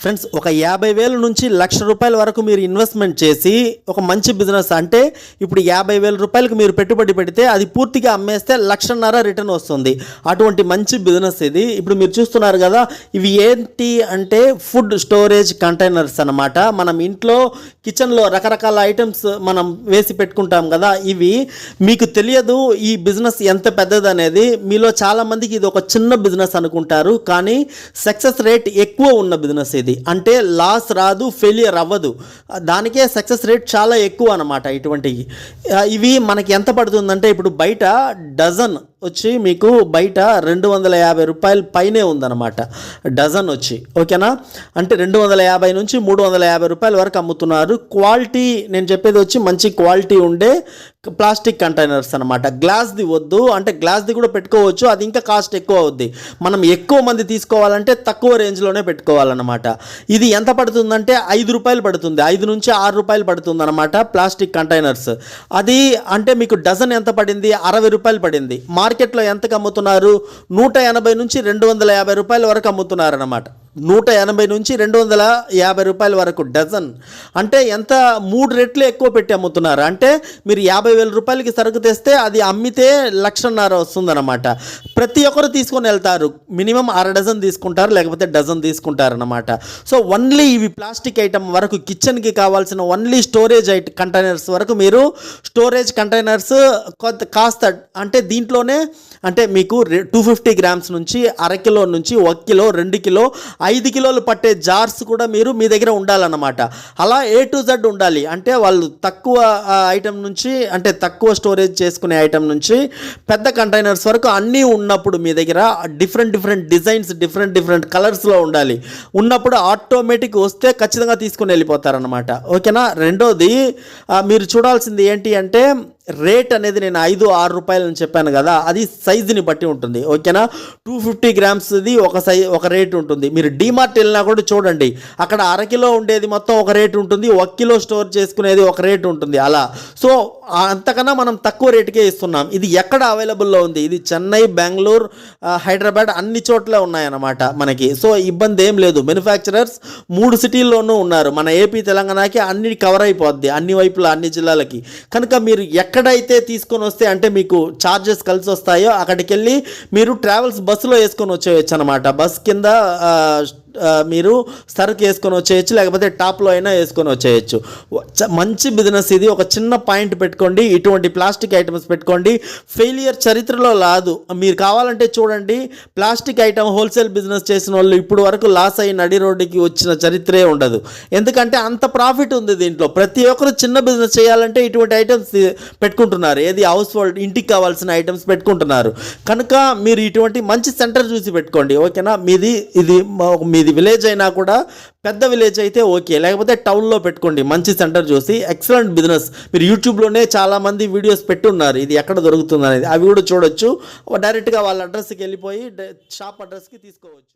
Friends ఒక యాభై వేల నుంచి లక్ష రూపాయల వరకు మీరు ఇన్వెస్ట్మెంట్ చేసి ఒక మంచి బిజినెస్ అంటే ఇప్పుడు యాభై వేల రూపాయలకు మీరు పెట్టుబడి పెడితే అది పూర్తిగా అమ్మేస్తే లక్షన్నర రిటర్న్ వస్తుంది. అటువంటి మంచి బిజినెస్ ఇది. ఇప్పుడు మీరు చూస్తున్నారు కదా ఇవి ఏంటి అంటే ఫుడ్ స్టోరేజ్ కంటైనర్స్ అన్నమాట. మనం ఇంట్లో కిచెన్లో రకరకాల ఐటమ్స్ మనం వేసి పెట్టుకుంటాం కదా ఇవి మీకు తెలియదు ఈ బిజినెస్ ఎంత పెద్దది అనేది. మీలో చాలామందికి ఇది ఒక చిన్న బిజినెస్ అనుకుంటారు కానీ సక్సెస్ రేట్ ఎక్కువ ఉన్న బిజినెస్ ఇది. అంటే లాస్ రాదు ఫెయిలియర్ అవ్వదు. దానికే సక్సెస్ రేట్ చాలా ఎక్కువ అనమాట ఇటువంటివి. ఇవి మనకి ఎంత పడుతుందంటే ఇప్పుడు బయట డజన్ వచ్చి మీకు బయట రెండు వందల యాభై రూపాయల పైనే ఉందన్నమాట. డజన్ వచ్చి. ఓకేనా? అంటే రెండు వందల యాభై నుంచి మూడు వందల యాభై రూపాయల వరకు అమ్ముతున్నారు. క్వాలిటీ నేను చెప్పేది వచ్చి మంచి క్వాలిటీ ఉండే ప్లాస్టిక్ కంటైనర్స్ అనమాట గ్లాస్ది వద్దు. అంటే గ్లాస్ది కూడా పెట్టుకోవచ్చు. అది ఇంకా కాస్ట్ ఎక్కువ అవుద్ది. మనం ఎక్కువ మంది తీసుకోవాలంటే తక్కువ రేంజ్లోనే పెట్టుకోవాలన్నమాట. ఇది ఎంత పడుతుందంటే ఐదు రూపాయలు పడుతుంది. ఐదు నుంచి ఆరు రూపాయలు పడుతుంది అనమాట ప్లాస్టిక్ కంటైనర్స్. అది అంటే మీకు డజన్ ఎంత పడింది? అరవై రూపాయలు పడింది. మార్కెట్ మార్కెట్లో ఎంతకు అమ్ముతున్నారు? నూట ఎనభై నుంచి రెండు వందల యాభై రూపాయల వరకు అమ్ముతున్నారన్నమాట. నూట ఎనభై నుంచి రెండు వందల యాభై రూపాయల వరకు డజన్. అంటే ఎంత? మూడు రెట్లు ఎక్కువ పెట్టి అమ్ముతున్నారు. అంటే మీరు యాభై వేల రూపాయలకి సరుకు తెస్తే అది అమ్మితే లక్షన్నర వస్తుందన్నమాట. ప్రతి ఒక్కరు తీసుకొని వెళ్తారు. మినిమం అర డజన్ తీసుకుంటారు లేకపోతే డజన్ తీసుకుంటారన్నమాట. సో ఓన్లీ ఇవి ప్లాస్టిక్ ఐటమ్ వరకు కిచెన్కి కావాల్సిన ఓన్లీ స్టోరేజ్ ఐట కంటైనర్స్ వరకు మీరు స్టోరేజ్ కంటైనర్స్ కొంత కాస్త అంటే దీంట్లోనే అంటే మీకు టూ ఫిఫ్టీ గ్రామ్స్ నుంచి అరకిలో నుంచి ఒక కిలో రెండు కిలో ఐదు కిలోలు పట్టే జార్స్ కూడా మీరు మీ దగ్గర ఉండాలన్నమాట. అలా ఏ టు జెడ్ ఉండాలి. అంటే వాళ్ళు తక్కువ ఐటెం నుంచి అంటే తక్కువ స్టోరేజ్ చేసుకునే ఐటెం నుంచి పెద్ద కంటైనర్స్ వరకు అన్నీ ఉన్నప్పుడు మీ దగ్గర different different designs different different కలర్స్లో ఉండాలి. ఉన్నప్పుడు ఆటోమేటిక్ వస్తే ఖచ్చితంగా తీసుకుని వెళ్ళిపోతారనమాట ఓకేనా? రెండోది మీరు చూడాల్సింది ఏంటి అంటే రేట్ అనేది నేను ఐదు ఆరు రూపాయలు అని చెప్పాను కదా అది సైజుని బట్టి ఉంటుంది. ఓకేనా? టూ ఫిఫ్టీ గ్రామ్స్ది ఒక సై ఒక రేట్ ఉంటుంది. మీరు డీమార్ట్ వెళ్ళినా కూడా చూడండి అక్కడ అరకిలో ఉండేది మొత్తం ఒక రేట్ ఉంటుంది ఒక కిలో స్టోర్ చేసుకునేది ఒక రేట్ ఉంటుంది. అలా. సో అంతకన్నా మనం తక్కువ రేటుకే ఇస్తున్నాం. ఇది ఎక్కడ అవైలబుల్లో ఉంది? ఇది చెన్నై బెంగళూరు హైదరాబాద్ అన్ని చోట్ల ఉన్నాయన్నమాట మనకి. సో ఇబ్బంది ఏం లేదు. మ్యానుఫ్యాక్చరర్స్ మూడు సిటీల్లోనూ ఉన్నారు. మన ఏపీ తెలంగాణకి అన్ని కవర్ అయిపోద్ది అన్ని వైపులా అన్ని జిల్లాలకి. కనుక మీరు ఎక్కడ ఎక్కడైతే తీసుకొని వస్తే అంటే మీకు ఛార్జెస్ కలిసి వస్తాయో అక్కడికి వెళ్ళి మీరు ట్రావెల్స్ బస్సులో వేసుకొని వచ్చేయచ్చు అనమాట బస్ కింద మీరు సరుకు వేసుకొని వచ్చేయచ్చు లేకపోతే టాప్లో అయినా వేసుకొని వచ్చేయచ్చు. మంచి బిజినెస్ ఇది. ఒక చిన్న పాయింట్ పెట్టుకోండి ఇటువంటి ప్లాస్టిక్ ఐటమ్స్ పెట్టుకోండి. ఫెయిలియర్ చరిత్రలో రాదు. మీరు కావాలంటే చూడండి ప్లాస్టిక్ ఐటమ్ హోల్సేల్ బిజినెస్ చేసిన వాళ్ళు ఇప్పుడు వరకు లాస్ అయ్యి నడి రోడ్డుకి వచ్చిన చరిత్రే ఉండదు. ఎందుకంటే అంత ప్రాఫిట్ ఉంది దీంట్లో. ప్రతి ఒక్కరు చిన్న బిజినెస్ చేయాలంటే ఇటువంటి ఐటమ్స్ పెట్టుకుంటున్నారు. ఏది హౌస్ హోల్డ్ ఇంటికి కావాల్సిన ఐటమ్స్ పెట్టుకుంటున్నారు. కనుక మీరు ఇటువంటి మంచి సెంటర్ చూసి పెట్టుకోండి. ఓకేనా? మీది ఇది మీది ఇది విలేజ్ అయినా కూడా పెద్ద విలేజ్ అయితే ఓకే లేకపోతే టౌన్లో పెట్టుకోండి. మంచి సెంటర్ చూసి. ఎక్సలెంట్ బిజినెస్ మీరు యూట్యూబ్లోనే చాలామంది వీడియోస్ పెట్టున్నారు. ఇది ఎక్కడ దొరుకుతుంది అనేది. అవి కూడా చూడొచ్చు. డైరెక్ట్గా వాళ్ళ అడ్రస్కి వెళ్ళిపోయి షాప్ అడ్రస్కి తీసుకోవచ్చు.